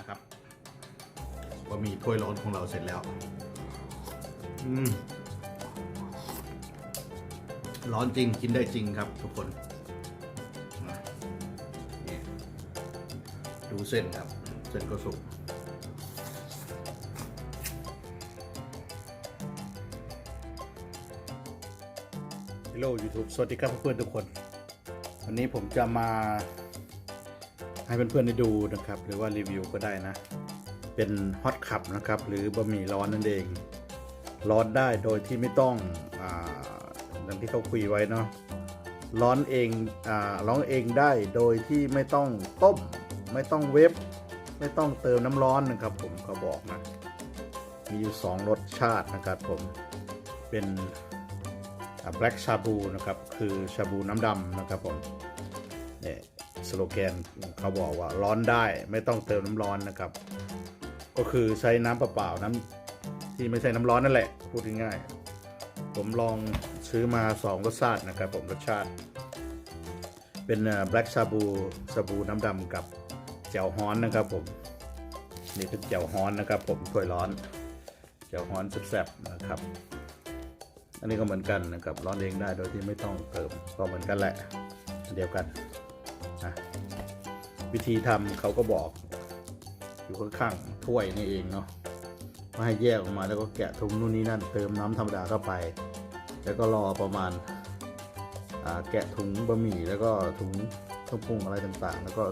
นะครับบะหมี่ถ้วยร้อนของเราเสร็จแล้ว อืมร้อนจริงกินได้จริงครับทุกคนดูเส้นครับ เส้นก็สุกฮัลโหล YouTube สวัสดีครับเพื่อนๆทุกคน วันนี้ผมจะมา ให้เพื่อนๆได้ดูนะครับ หรือว่ารีวิวก็ได้นะ เป็นฮอตคัพนะครับ หรือบะหมี่ร้อนนั่นเอง ร้อนได้โดยที่ไม่ต้องอ่าดังที่เขาคุยไว้เนาะร้อนเองอ่าร้องเองได้โดยที่ไม่ต้องต้ม ไม่ต้องเวฟไม่ต้องเติมน้ำร้อนนะครับ ผมเขาบอกนะมีอยู่สองรสชาตินะครับผมเป็นแบล็กชาบูนะครับ คือชาบูน้ำดำนะครับผมเนี่ย สโลแกนเขาบอกว่าร้อนได้ไม่ต้องเติมน้ำร้อนนะครับ ก็คือใช้น้ำเปล่าๆน้ำที่ไม่ใช่น้ำร้อนนั่นแหละ พูดง่ายๆผมลองซื้อมาสองรสชาตินะครับ ผมรสชาติ เป็นแบล็กชาบูชาบูน้ำดำกับแจ่วฮ้อนนะครับผมนี่เป็นแจ่วฮ้อนนะครับ ผมถ้วยร้อนแจ่วฮ้อนแซ่บๆนะครับ อันนี้ก็เหมือนกันนะครับร้อนเองได้โดยที่ไม่ต้องเติมก็เหมือนกันแหละเดียวกัน วิธีทำเขาก็บอก อยู่ข้างๆถ้วยนี่เองเนาะก็ให้แยกออกมาแล้วก็แกะถุงนู่นนี่นั่นเติมน้ำธรรมดาเข้าไป แล้วก็รอประมาณาแกะถุงบะหมี่แล้วก็ถุงเครื่องปรุงอะไรต่างๆ แล้วก็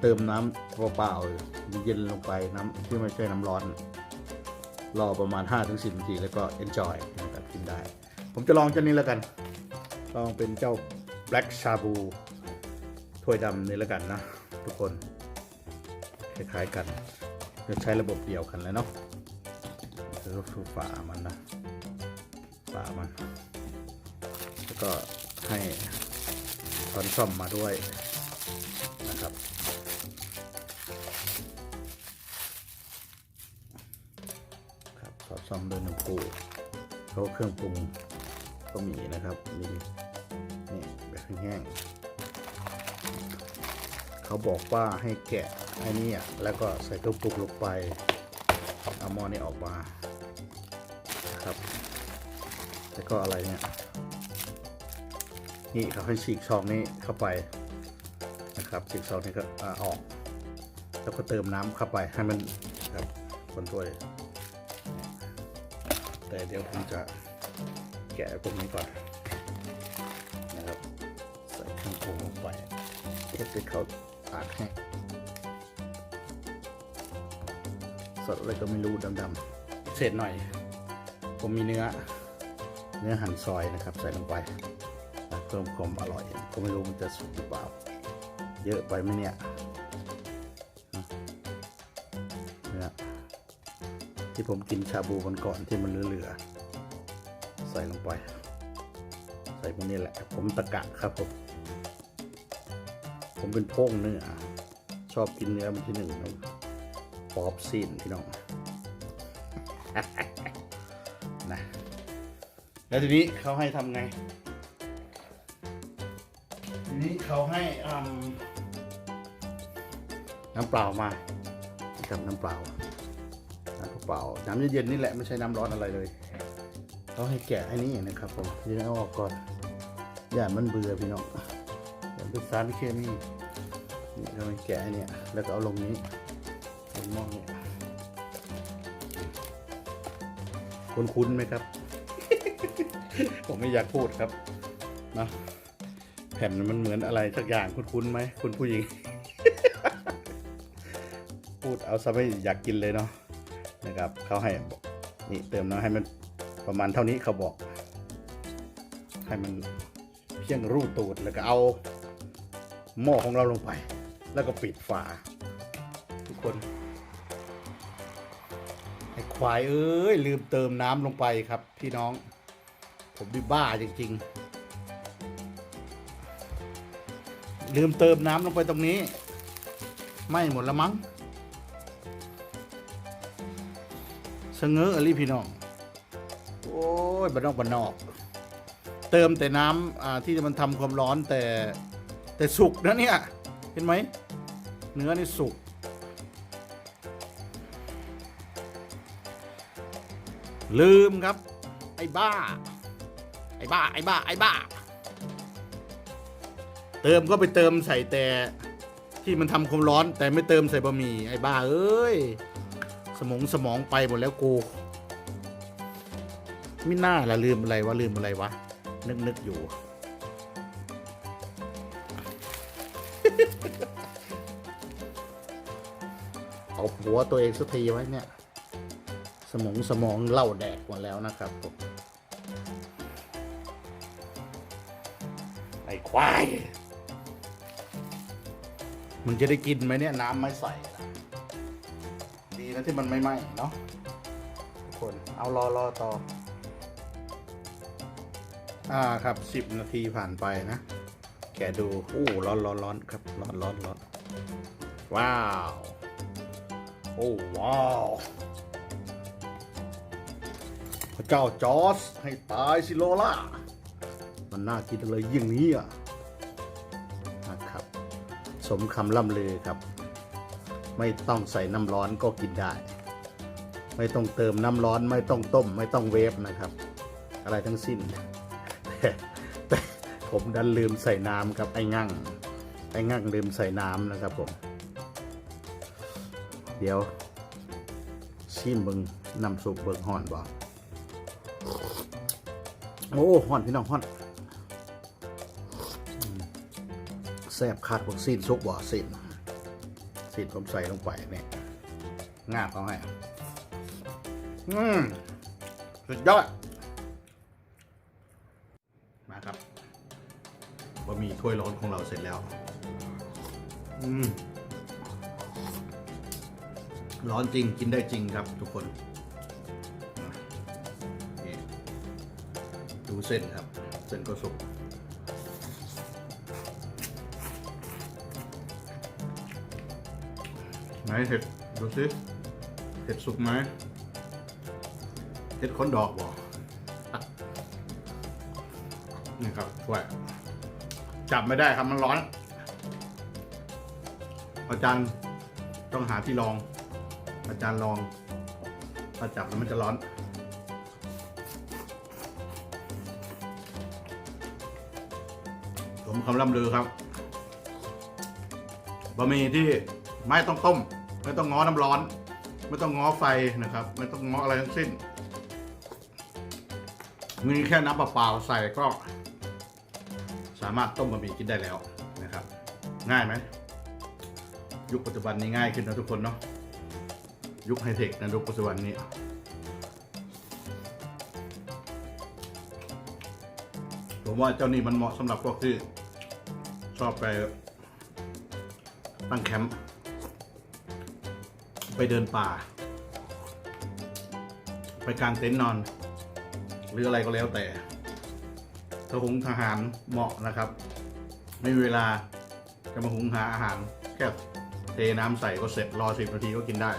เติมน้ำเปล่าๆเย็นลงไปน้ำที่ไม่ใช่น้ำร้อน รอประมาณ 5-10นาทีแล้วก็ enjoy นะครับกินได้ ผมจะลองเจ้านี้แล้วกัน ลองเป็นเจ้า black shabu ถ้วยดำนี่แล้วกันนะ ทุกคน คล้ายๆกันจะใช้ระบบเดียวกันเลยเนาะคือฝามันนะฝามัน แล้วก็ให้ช้อนซ่อมมาด้วยนะครับครับสอดซ่อมด้วยน้ำปูแล้วเครื่องปรุงก็มีนะครับมีนี่แบบแห้ง เขาบอกว่าให้แกะไอ้นี่แล้วก็ใส่เครื่องปรุงลงไปเอาหม้อนี้ออกมานะครับแล้วก็อะไรเนี่ยนี่เขาให้ฉีกซองนี้เข้าไปนะครับฉีกซองนี้ก็อ่าออก แล้วก็เติมน้ำเข้าไปให้มันครับคนถ้วยแต่เดี๋ยวผมจะแกะพวกนี้ก่อนนะครับใส่เครื่องปรุงลงไปเพื่อให้เขา ตากแห้งสดอะไรก็ไม่รู้ดำๆเศษหน่อย ผมมีเนื้อ เนื้อหั่นซอยนะครับ ใส่ลงไปเพิ่มความอร่อยก็ไม่รู้มันจะสุกหรือเปล่า เยอะไปไหมเนี่ยนื้อที่ผมกินชาบูวันก่อนที่มันเหลือๆใส่ลงไป ใส่พวกนี้แหละ ผมตะกะครับผม ผมเป็นโป้งเนื้อชอบกินเนื้อมันที่หนึ่งนะปอบซีนพี่น้องนะแล้วทีนี้เขาให้ทำไง ทีนี้เขาให้อืมน้ำเปล่ามาครับน้ำเปล่าน้ำเปล่าน้ำเย็นๆนี่แหละไม่ใช่น้ำร้อนอะไรเลยเขาให้แกะไอ้นี่นะครับผมยังเอาออกก่อนอย่ามันเบื่อพี่น้อง อย่เป็นสารเคมีนี่เขาแกะเนี่ย แล้วก็เอาลงนี้ลงหม้อเนี่ยคุ้นๆไหมครับ ผมไม่อยากพูดครับนะแผ่นมันเหมือนอะไรสักอย่างคุ้นๆไหมคุณผู้หญิง พูดเอาซะไม่อยากกินเลยเนาะนะครับเขาให้บอกนี่เติมน้ำให้มันประมาณเท่านี้เขาบอก ให้มันเพียงรูตูดแล้วก็เอา หม้อของเราลงไป แล้วก็ปิดฝา ทุกคนไอ้ควายเอ้ยลืมเติมน้ำลงไปครับ พี่น้อง ผมดิบ้าจริง ๆ ลืมเติมน้ำลงไปตรงนี้ ไม่หมดละมั้งเสงออลีพี่น้อง โอ้ยบ้านนอกบ้านนอก เติมแต่น้ำอ่าที่มันทำความร้อนแต่ แต่สุกนะเนี่ย เห็นไหม เนื้อนี่สุก ลืมครับ ไอ้บ้า ไอ้บ้า ไอ้บ้า ไอ้บ้า เติมก็ไปเติมใส่แต่ที่มันทำความร้อน แต่ไม่เติมใส่บะหมี่ไอ้บ้าเอ้ย สมองสมองไปหมดแล้วกูไม่น่าละลืมอะไรวะลืมอะไรวะนึกนึกอยู่ เอาหัวตัวเองสักทีไว้เนี่ย สมองสมองเล่าแดกหมดแล้วนะครับผมไอ้ควายมึงจะได้กินไหมเนี่ยน้ำไม่ใส่ดีนะที่มันไม่ไหม้เนาะทุกคนเอารอรอต่อ อ่าครับสิบนาทีผ่านไปนะ กะดูอู้ร้อนร้อนร้อนครับร้อนร้อนร้อนว้าวโอ้ว้าวพระเจ้าจอสให้ตายสิโลล่ามันน่ากินเลยยิ่งนี้อะนะครับ สมคำล่ำลือครับ ไม่ต้องใส่น้ำร้อนก็กินได้ ไม่ต้องเติมน้ำร้อนไม่ต้องต้ม ไม่ต้องเวฟนะครับ อะไรทั้งสิ้น ผมดันลืมใส่น้ำครับไอ้งั่งไอ้งั่งลืมใส่น้ำนะครับผม เดี๋ยว ชิมเบิงน้ำซุปเบิงห่อนบ่โอ้ห่อนพี่น้องห่อนแซ่บขาดพวกซีนซุปบ่ซีนซีนผมใส่ลงไปเนี่ยงาบเขาให้อืมสุดยอดะหมี่ถ้วยร้อนของเราเสร็จแล้ว อืม ร้อนจริงกินได้จริงครับทุกคนดูเส้นครับ เส้นก็สุกไหนเห็ดดูสิเห็ดสุกไหมเห็ดค้นดอกบ่อะนี่ครับถ้วย จับไม่ได้ครับมันร้อนอาจารย์ต้องหาที่รอง อาจารย์ลองถ้าจับแล้วมันจะร้อนผมคำล่ำลือครับบะหมี่ที่ไม่ต้องต้ม ไม่ต้องง้อน้ำร้อน ไม่ต้องง้อไฟนะครับ ไม่ต้องง้ออะไรทั้งสิ้นมีแค่น้ำเปล่าใส่ก็ สามารถต้มบะหมี่กินได้แล้วนะครับ ง่ายไหมยุคปัจจุบันนี้ง่ายขึ้นนะทุกคนเนาะยุคไฮเทคนะยุคปัจจุบันนี้ผมว่าเจ้านี่มันเหมาะสำหรับพวกที่ชอบไปตั้งแคมป์ไปเดินป่า ไปกางเต็นท์นอน หรืออะไรก็แล้วแต่ ถ้าหุงทหารเหมาะนะครับ ไม่มีเวลาจะมาหุงหาอาหารแค่เทน้ำใส่ก็เสร็จรอสิบนาทีก็กินได้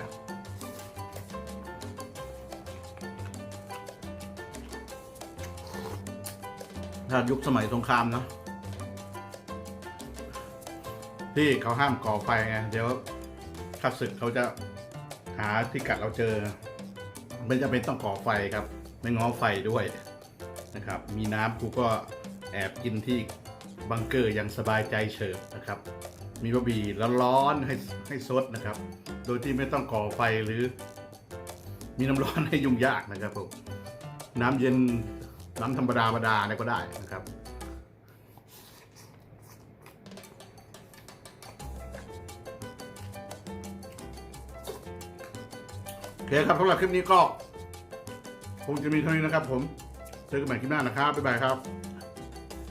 ถ้ายุคสมัยสงครามเนะที่เขาห้ามก่อไฟไงเดี๋ยวข้าศึกเขาจะหาที่กัดเราเจอไม่จำเป็นต้องก่อไฟครับ ไม่ง้อไฟด้วย นะครับ มีน้ำกูก็แอบกินที่บังเกอร์อย่างสบายใจเฉิบนะครับ มีบะหมี่ร้อนๆให้ให้ซดนะครับ โดยที่ไม่ต้องก่อไฟหรือ มีน้ำร้อนให้ยุ่งยากนะครับผมน้ำเย็นน้ำธรรมดาธรรมดาเนี่ยก็ได้นะครับโอเคครับสำหรับคลิปนี้ก็คงจะมีเท่านี้นะครับผม เจอกันใหม่คลิปหน้านะครับบ๊ายบายครับ